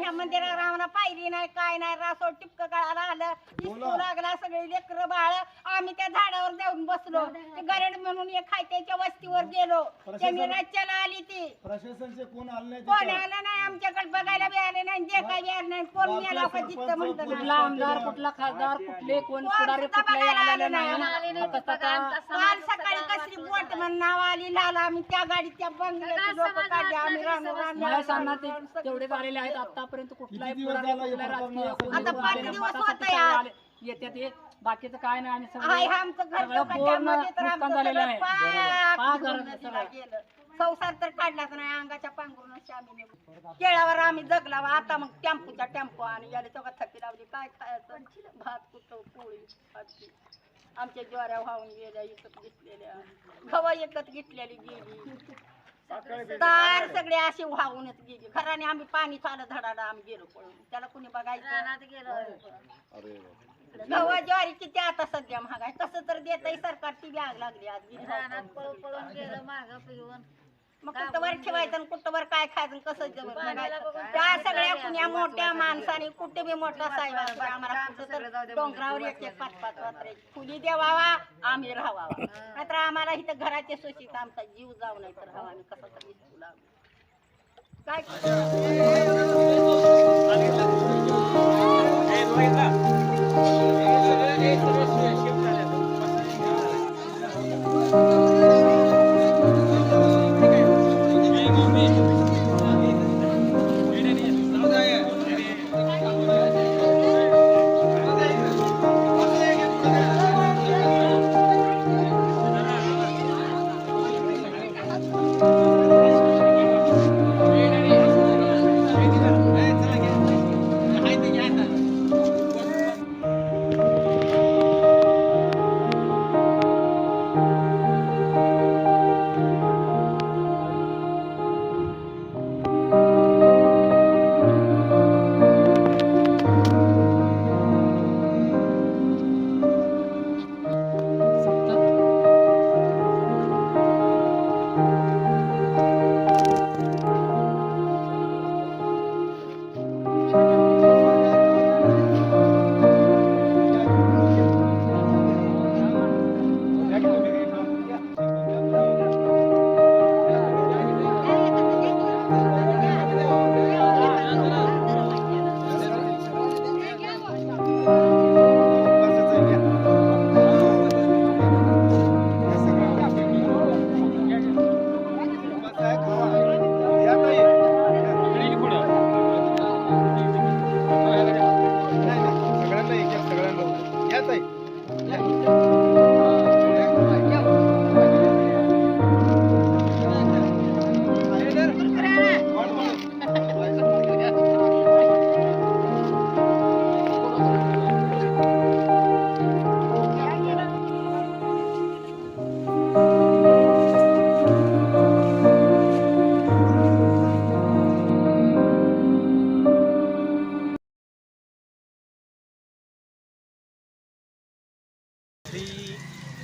ह्या मंदिरावर आम्हाला पाहिली नाही काय नाही रासोड टिपक गळाला आलं दिसू लागला सगळे लेकर बाळ आम्ही त्या झाडावर जाऊन बसलो. ते गरड म्हणून एक हाय त्याच्या वस्तीवर गेलो. त्यांनी रातच्याला आली ती. प्रशासनचे कोण आले नाही कोण? आलं नाही? आमच्याकडे बघायला बी आले नाही जे काय बी आलं नाही. कोण गेला का जिथं म्हणतं कुठला आमदार कुठला खासदार कुठले कोण पुढारी कुठले आलेले आलं नाही. काल सकाळी कसली बोट म्हणून नाव आली लाल आम्ही त्या गाडीत त्या बंगल्याची लोक काढली आम्ही रानू महेशांना रानू ते तेवढे झालेले आहेत आतापर्यंत कुठलाही किती दिवस पुढारी झाला हे प्रकरण राजकीय कोणी आता पाच दिवस मतासाठी होतंय सगळे आज. आले. येतात हे बाकीचं काय नाही आणि हाय सगळं आमचं घर सगळं लोकांच्या पूर्णमध्ये तर नुकसान आमचं झालेलं सगळं आहे. पाक पाक धुंद झालं दिला सगळं. गेलं. संसार तर काढलाच नाही अंगाच्या पांघरून आम्ही. केळावर आम्ही जगला आता मग टेम्पूच्या टेम्पो आणि याला तेव्हा थकी लावली काय खायचं भात कुठं पोळी भाजी आमच्या ज्वाऱ्या वाहून गेल्या विकत घेतलेल्या. गव्हा एकत घेतलेली गेली. तार सगळे असे वाहूनच गेली. खराने आम्ही पाणी चालत धडाला आम्ही गेलो पळून. त्याला कुणी बघायचं? गव्हा ज्वारी किती आता सध्या महाग आहे कसं तर देतय सरकार ती आग लागली आज. गिरी मग कुठं वर ठेवायचं आणि कुठं वर काय खायचं आणि कसं जेवण बघायचं. त्या सगळ्या कुण्या मोठ्या माणसाने कुठे बी मोठा साहेब आम्हाला कुठं तर डोंगरावर एक एक पाच पाच वाजता फुली देवावा आम्ही राहावा. नाहीतर आम्हाला इथं घराचे सुशीत आमचा जीव जाऊ नाही तर हवा आम्ही कसं तरी. काय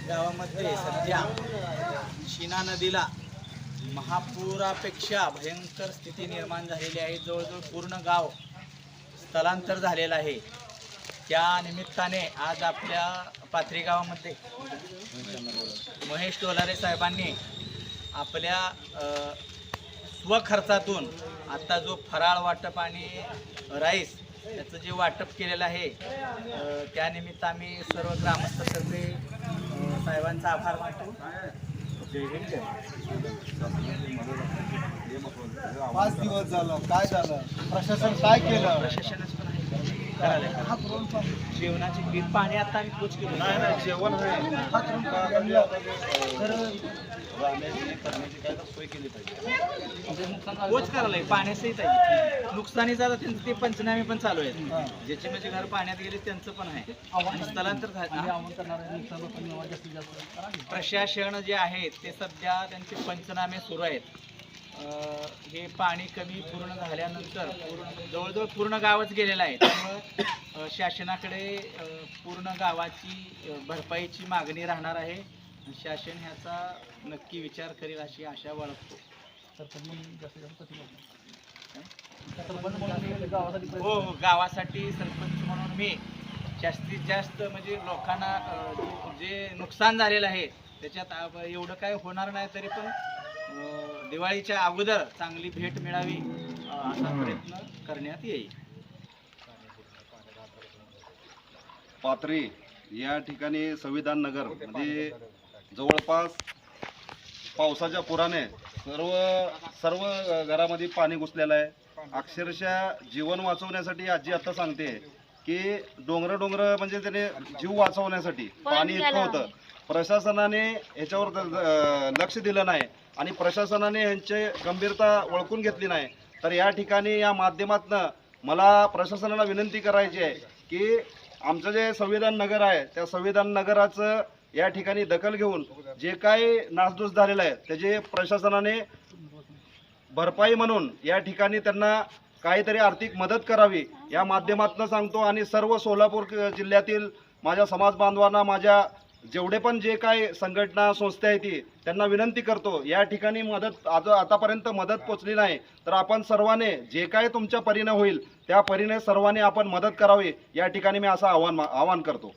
गावामध्ये सध्या शिना नदीला महापुरापेक्षा भयंकर स्थिती निर्माण झालेली आहे. जवळजवळ पूर्ण गाव स्थलांतर झालेलं आहे. त्या निमित्ताने आज आपल्या पाथरी गावामध्ये महेश टोलारे साहेबांनी आपल्या स्वखर्चातून आता जो फराळ वाटप आणि राईस याचं जे वाटप केलेलं आहे त्यानिमित्त आम्ही सर्व ग्रामस्थांतर्फे साहेबांचा आभार मानतो. पाच दिवस झालं. काय झालं? प्रशासन काय केलं? प्रशासनच पण आहे करायला. जेवणाची पीठ पाणी आता आम्ही पोच केलं. नाही नाही जेवण आहे करायला पाण्यासहित आहे नुकसानी झालं त्यांचं ते पंचनामे पण चालू आहेत. ज्याचे म्हणजे घर पाण्यात गेले त्यांचं पण आहे. आणि स्थलांतर झालं प्रशासन जे आहे ते सध्या त्यांचे पंचनामे सुरू आहेत. हे पाणी कमी पूर्ण झाल्यानंतर पूर्ण जवळजवळ पूर्ण गावच गेलेलं आहे. त्यामुळं शासनाकडे पूर्ण गावाची भरपाईची मागणी राहणार आहे. शासन ह्याचा नक्की विचार करेल अशी आशा बाळगतो. सरपंच म्हणून मी गावासाठी हो हो गावासाठी सरपंच म्हणून मी जास्तीत जास्त म्हणजे लोकांना जे- नुकसान झालेलं आहे त्याच्यात एवढं काय होणार नाही तरी पण दिवाळीच्या अगोदर चांगली भेट मिळावी असा प्रयत्न करण्यात येईल. पाथरी या ठिकाणी संविधान नगरमध्ये जवळपास पावसाच्या पुराने सर्व सर्व घरामध्ये पाणी घुसलेलं आहे. अक्षरशः जीवन वाचवण्यासाठी आजी आता सांगते की डोंगर डोंगर म्हणजे त्याने जीव वाचवण्यासाठी पाणी इतकं होतं. प्रशासनाने याच्यावर द- द- लक्ष दिलं नाही आणि प्रशासनाने यांची गंभीरता ओळखून घेतली नाही. तर या ठिकाणी या माध्यमातनं मला प्रशासनाला विनंती करायची आहे की आमचं जे संविधान नगर आहे त्या संविधान नगराचं या ठिकाणी दखल घेऊन जे काही नासधूस झालेलं आहे त्याचे प्रशासनाने भरपाई म्हणून या ठिकाणी त्यांना काहीतरी आर्थिक मदत करावी या माध्यमातून सांगतो. आणि सर्व सोलापूर जिल्ह्यातील माझ्या समाज बांधवांना माझ्या जेवढे पण जे काही संघटना संस्था आहेत ती त्यांना विनंती करतो या ठिकाणी मदत आज आतापर्यंत मदत पोचली नाही. तर आपण सर्वांनी जे काय तुमच्या परीने होईल त्या परीने सर्वांनी आपण मदत करावी या ठिकाणी मी असं आव्हान आवाहन करतो.